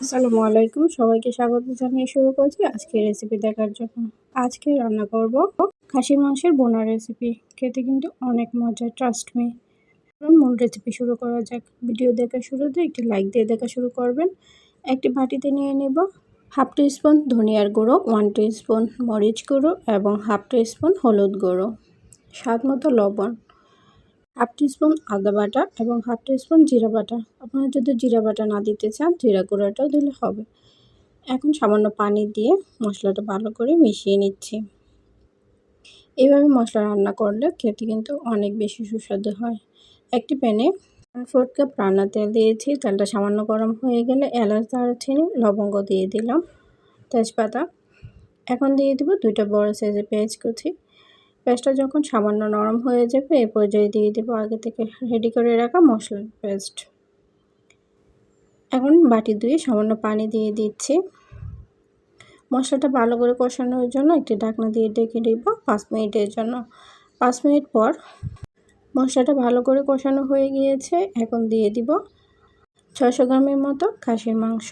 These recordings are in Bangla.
আসসালামু আলাইকুম। সবাইকে স্বাগত জানিয়ে শুরু করছি আজকে রেসিপি দেখার জন্য। আজকে রান্না করব খাসির মাংসের বোনা রেসিপি খেতে কিন্তু অনেক মজা ট্রাস্ট মি মূল রেসিপি শুরু করা যাক। ভিডিও দেখা শুরুতে একটি লাইক দিয়ে দেখা শুরু করবেন। একটি বাটিতে নিয়ে নেব হাফ টি স্পুন ধনিয়ার গুঁড়ো ওয়ান টি স্পুন মরিচ গুঁড়ো এবং হাফ টি স্পুন হলুদ গুঁড়ো। স্বাদ মতো লবণ। হাফ টিস্পুন আদা বাটা এবং হাফ টিস্পুন জিরা বাটা। আপনারা যদি জিরা বাটা না দিতে চান, জিরা গুঁড়োটাও দিলে হবে। এখন সামান্য পানি দিয়ে মশলাটা ভালো করে মিশিয়ে নিচ্ছি। এইভাবে মশলা রান্না করলে খেতে কিন্তু অনেক বেশি সুস্বাদু হয়। একটি প্যানে ফোর কাপ রান্না তেল দিয়েছি। তেলটা সামান্য গরম হয়ে গেলে এলাচ, দারচিনি, লবঙ্গ দিয়ে দিলাম তেজপাতা। এখন দিয়ে দেবো দুইটা বড় সাইজের পেঁয়াজ কুচি। পেস্টটা যখন সামান্য নরম হয়ে যাবে এই পর্যায়ে দিয়ে দেবো আগে থেকে রেডি করে রাখা মশলার পেস্ট। এখন বাটি ধুয়ে সামান্য পানি দিয়ে দিচ্ছি। মশলাটা ভালো করে কষানোর জন্য একটি ঢাকনা দিয়ে ডেকে দিব পাঁচ মিনিটের জন্য। পাঁচ মিনিট পর মশলাটা ভালো করে কষানো হয়ে গিয়েছে, এখন দিয়ে দিব ছশো গ্রামের মতো খাসির মাংস।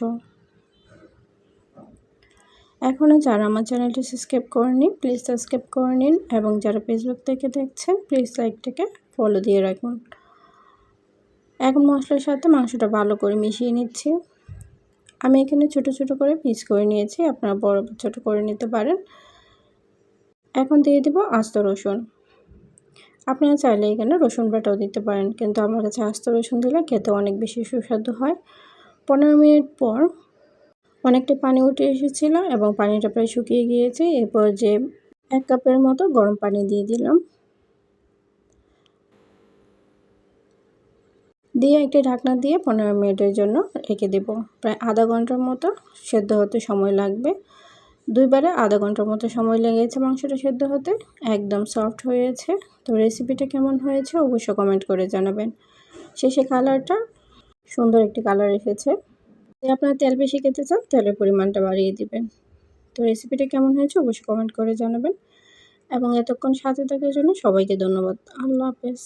এখনও যারা আমার চ্যানেলটি সাবস্ক্রাইব করেনি প্লিজ সাবস্ক্রাইব করে নিন এবং যারা ফেসবুক থেকে দেখছেন প্লিজ লাইকটাকে ফলো দিয়ে রাখুন। এখন মশলার সাথে মাংসটা ভালো করে মিশিয়ে নিচ্ছি। আমি এখানে ছোট ছোট করে পিস করে নিয়েছি, আপনারা বড় ছোট করে নিতে পারেন। এখন দিয়ে দেবো আস্ত রসুন। আপনারা চাইলে এখানে রসুন বাটাও দিতে পারেন, কিন্তু আমার কাছে আস্ত রসুন দিলে খেতে অনেক বেশি সুস্বাদু হয়। পনেরো মিনিট পর অনেকটা পানি উঠে এসেছিল এবং পানিটা প্রায় শুকিয়ে গিয়েছে। এরপর যে এক কাপের মতো গরম পানি দিয়ে দিলাম। দিয়ে একটি ঢাকনা দিয়ে পনেরো মিনিটের জন্য রেখে দেব। প্রায় আধা ঘণ্টার মতো সেদ্ধ হতে সময় লাগবে। দুইবারে আধা ঘণ্টার মতো সময় লেগেছে মাংসটা সেদ্ধ হতে। একদম সফট হয়েছে। তো রেসিপিটা কেমন হয়েছে অবশ্যই কমেন্ট করে জানাবেন। শেষে কালারটা সুন্দর একটি কালার এসেছে। যদি আপনারা তেল বেশি খেতে চান, তেলের পরিমাণটা বাড়িয়ে দিবেন। তো রেসিপিটা কেমন হয়েছে অবশ্যই কমেন্ট করে জানাবেন। এবং এতক্ষণ সাথে থাকার জন্য সবাইকে ধন্যবাদ। আল্লাহ হাফেজ।